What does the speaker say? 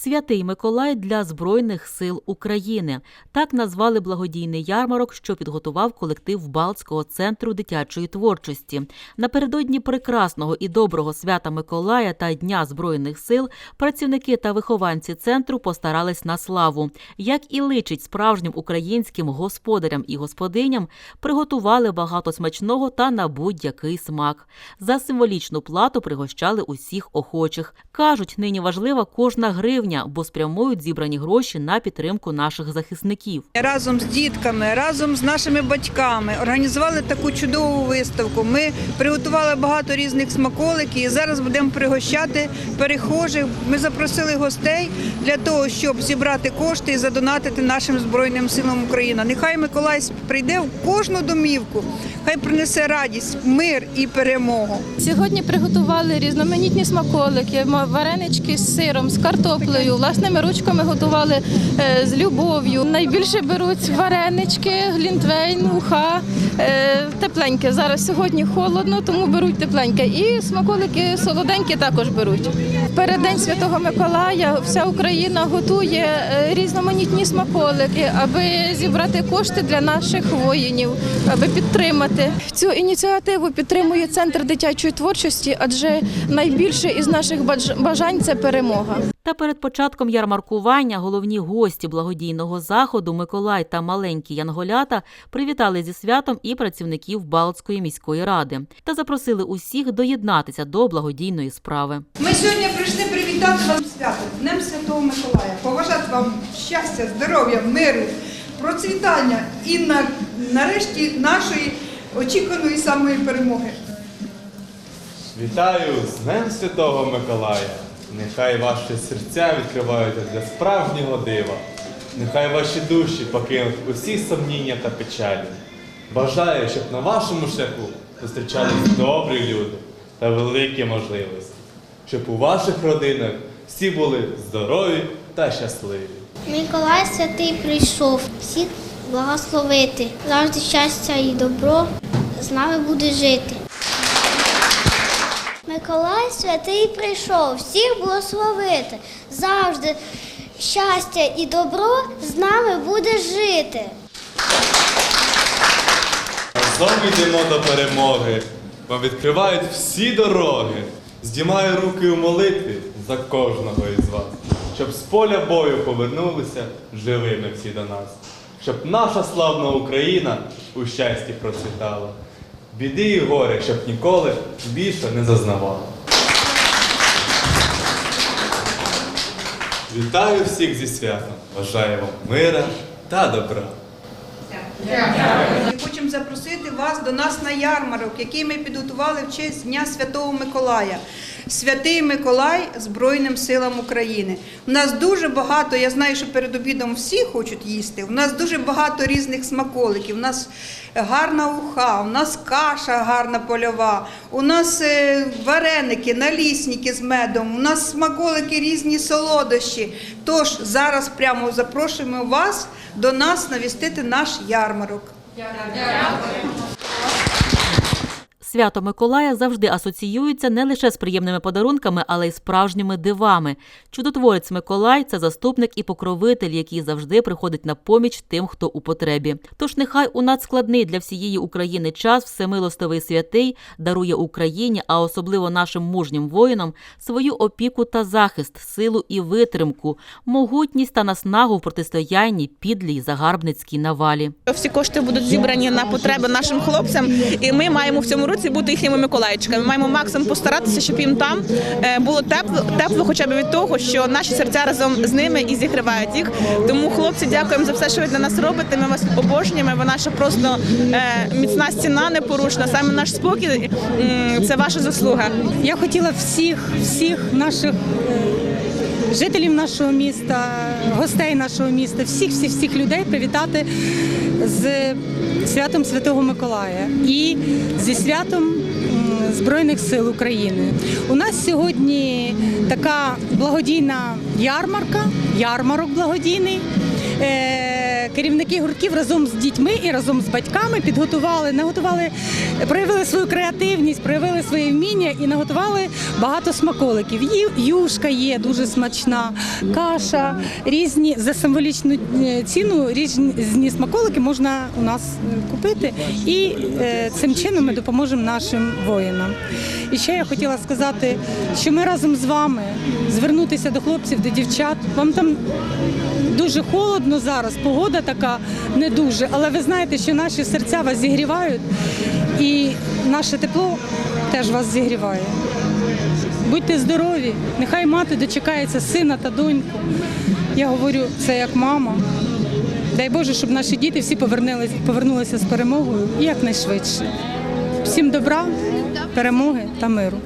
Святий Миколай для Збройних сил України. Так назвали благодійний ярмарок, що підготував колектив Балтського центру дитячої творчості. Напередодні прекрасного і доброго свята Миколая та Дня Збройних сил працівники та вихованці центру постарались на славу. Як і личить справжнім українським господарям і господиням, приготували багато смачного та на будь-який смак. За символічну плату пригощали усіх охочих. Кажуть, нині важлива кожна гривня, бо спрямують зібрані гроші на підтримку наших захисників. Разом з дітками, разом з нашими батьками організували таку чудову виставку. Ми приготували багато різних смаколиків і зараз будемо пригощати перехожих. Ми запросили гостей для того, щоб зібрати кошти і задонатити нашим збройним силам України. Нехай Миколай прийде в кожну домівку, хай принесе радість, мир і перемогу. Сьогодні приготували різноманітні смаколики, варенички з сиром, з картоплею. Власними ручками готували е, з любов'ю. Найбільше беруть варенички, глінтвейн, уха, е, тепленьке. Зараз сьогодні холодно, тому беруть тепленьке. І смаколики солоденькі також беруть. В переддень Святого Миколая вся Україна готує е, різноманітні смаколики, аби зібрати кошти для наших воїнів, аби підтримати цю ініціативу. Підтримує центр дитячої творчості, адже найбільше із наших бажань це перемога. Та перед початком ярмаркування головні гості благодійного заходу Миколай та маленькі янголята привітали зі святом і працівників Балтської міської ради та запросили усіх доєднатися до благодійної справи. Ми сьогодні прийшли привітати вам свято, Днем Святого Миколая, побажати вам щастя, здоров'я, миру, процвітання і на, нарешті нашої очікуваної самої перемоги. Вітаю з Днем Святого Миколая! Нехай ваші серця відкриваються для справжнього дива. Нехай ваші душі покинуть усі сумніння та печалі. Бажаю, щоб на вашому шляху зустрічались добрі люди та великі можливості, щоб у ваших родинах всі були здорові та щасливі. Миколай святий прийшов всіх благословити. Завжди щастя і добро з нами буде жити. Миколай святий прийшов всіх благословити. Завжди щастя і добро з нами буде жити. Разом йдемо до перемоги. Вам відкривають всі дороги. Здіймаю руки у молитві за кожного із вас, щоб з поля бою повернулися живими всі до нас, щоб наша славна Україна у щасті процвітала. Біди і горе, щоб ніколи більше не зазнавала. Вітаю всіх зі святом! Бажаю вам мира та добра! Ми хочемо запросити вас до нас на ярмарок, який ми підготували в честь Дня Святого Миколая. Святий Миколай Збройним силам України. У нас дуже багато, я знаю, що перед обідом всі хочуть їсти. У нас дуже багато різних смаколиків. У нас гарна уха, у нас каша гарна польова, у нас е, вареники, налісники з медом, у нас смаколики різні солодощі. Тож зараз прямо запрошуємо вас до нас навістити наш ярмарок. Свято Миколая завжди асоціюється не лише з приємними подарунками, але й справжніми дивами. Чудотворець Миколай це заступник і покровитель, який завжди приходить на поміч тим, хто у потребі. Тож нехай у надскладний для всієї України час всемилостивий святий дарує Україні, а особливо нашим мужнім воїнам, свою опіку та захист, силу і витримку, могутність та наснагу в протистоянні підлій загарбницькій навалі. Всі кошти будуть зібрані на потреби нашим хлопцям, і ми маємо в цьому році бути їхніми миколаївчиками. Ми маємо максимум постаратися, щоб їм там е, було тепло, тепло, хоча б від того, що наші серця разом з ними і зігрівають їх. Тому, хлопці, дякуємо за все, що ви для нас робите. Ми вас обожнюємо. Ви наша просто е, міцна стіна непорушна. Саме наш спокій це ваша заслуга. Я хотіла всіх, всіх наших е, жителів нашого міста, гостей нашого міста, всіх, всіх, всіх людей привітати з святом Святого Миколая і зі святом м, Збройних сил України. У нас сьогодні така благодійна ярмарка, ярмарок благодійний. Керівники гуртків разом з дітьми і разом з батьками підготували, наготували, проявили свою креативність, проявили своє вміння і наготували багато смаколиків. Юшка є дуже смачна, каша, різні за символічну е, ціну різні смаколики можна у нас купити. І е, цим чином ми допоможемо нашим воїнам. І ще я хотіла сказати, що ми разом з вами звернутися до хлопців, до дівчат. Вам там дуже холодно зараз, погода така не дуже, але ви знаєте, що наші серця вас зігрівають, і наше тепло теж вас зігріває. Будьте здорові, нехай мати дочекається сина та доньку. Я говорю це як мама. Дай Боже, щоб наші діти всі повернулися, повернулися з перемогою і якнайшвидше. Всім добра, перемоги та миру.